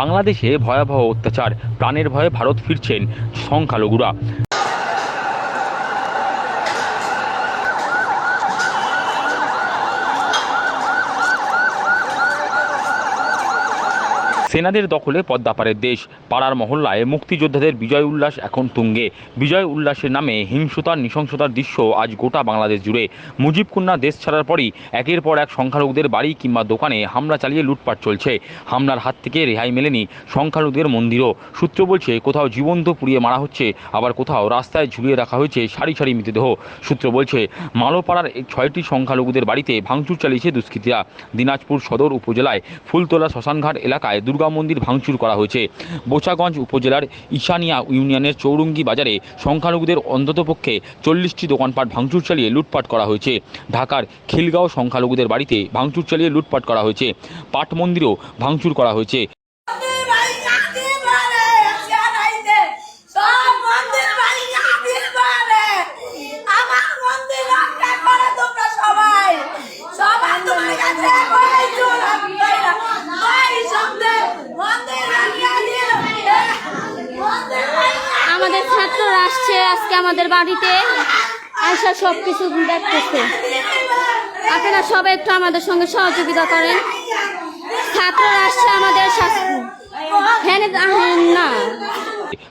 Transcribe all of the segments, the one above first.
বাংলাদেশে ভয়াবহ অত্যাচার। প্রাণের ভয়ে ভারত ফিরছেন সংখ্যালঘুরা। সেনাদের দখলে পদ্মাপাড়ের দেশ। পাড়ার মহল্লায় মুক্তিযোদ্ধাদের বিজয় উল্লাস এখন তুঙ্গে। বিজয় উল্লাসের নামে হিংসতার নৃশংসতার দৃশ্য আজ গোটা বাংলাদেশ জুড়ে। মুজিব কন্যা দেশ ছাড়ার পরই একের পর এক সংখ্যালঘুদের বাড়ি কিংবা দোকানে হামলা চালিয়ে লুটপাট চলছে। হামলার হাত থেকে রেহাই মেলেনি সংখ্যালঘুদের মন্দিরও। সূত্র বলছে, কোথাও জীবন্ত পুড়িয়ে মারা হচ্ছে, আবার কোথাও রাস্তায় ঝুলিয়ে রাখা হয়েছে সারি সারি মৃতদেহ। সূত্র বলছে, মালোপাড়ার ছয়টি সংখ্যালঘুদের বাড়িতে ভাঙচুর চালিয়েছে দুষ্কৃতীরা। দিনাজপুর সদর উপজেলায় ফুলতলা শ্মশানঘাট এলাকায় দুর্গা মন্দির ভাঙচুর করা হয়েছে। বোচাগঞ্জ উপজেলার ঈশানিয়া ইউনিয়নের চৌরঙ্গি বাজারে সংখ্যালঘুদের অন্ততপক্ষে চল্লিশটি দোকানপাট ভাঙচুর চালিয়ে লুটপাট করা হয়েছে। ঢাকার খিলগাঁও সংখ্যালঘুদের বাড়িতে ভাঙচুর চালিয়ে লুটপাট করা হয়েছে। পাট মন্দিরও ভাঙচুর করা হয়েছে মন্দির বাড়ি কাঁদতে পারে সিয়ারাইতে সব মন্দির বাড়ি কাঁদতে পারে আমার মন্দির রক্ষা করে তোমরা সবাই সবাই তোমার কাছে কই চুল আমি কইরা কই শব্দে মন্দির রাখিয়া দিল মন্দির বাড়ি আমাদের ছাত্ররা আসছে আজকে আমাদের বাড়িতে। আসা সব কিছু দেখতেছে। আপনারা সবাই একটু আমাদের সঙ্গে সহযোগিতা করেন। ছাত্ররা আসছে আমাদের শাস্তি হ্যাঁ না।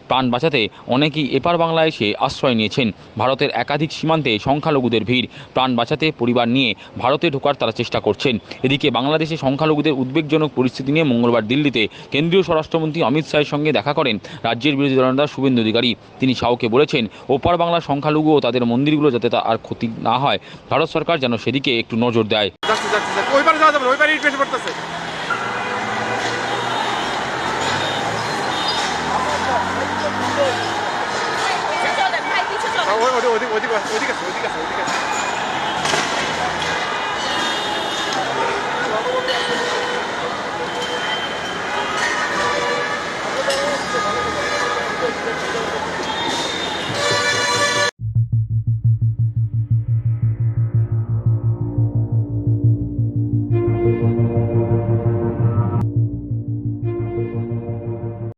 প্রাণ বাঁচাতে অনেকেই এপার বাংলায় এসে আশ্রয় নিয়েছেন। ভারতের একাধিক সীমান্তে সংখ্যালঘুদের ভিড়, প্রাণ বাঁচাতে পরিবার নিয়ে ভারতে ঢোকার তারা চেষ্টা করছেন। এদিকে বাংলাদেশে সংখ্যালঘুদের উদ্বেগজনক পরিস্থিতি নিয়ে মঙ্গলবার দিল্লিতে কেন্দ্রীয় স্বরাষ্ট্রমন্ত্রী অমিত শাহের সঙ্গে দেখা করেন রাজ্যের বিরোধী দলনেতা শুভেন্দু অধিকারী। তিনি শাহকে বলেছেন, ওপার বাংলার সংখ্যালঘু ও তাদের মন্দিরগুলো যাতে তা আর ক্ষতি না হয়, ভারত সরকার যেন সেদিকে একটু নজর দেয়। 我这个，我这个，我这个，我这个，我这个。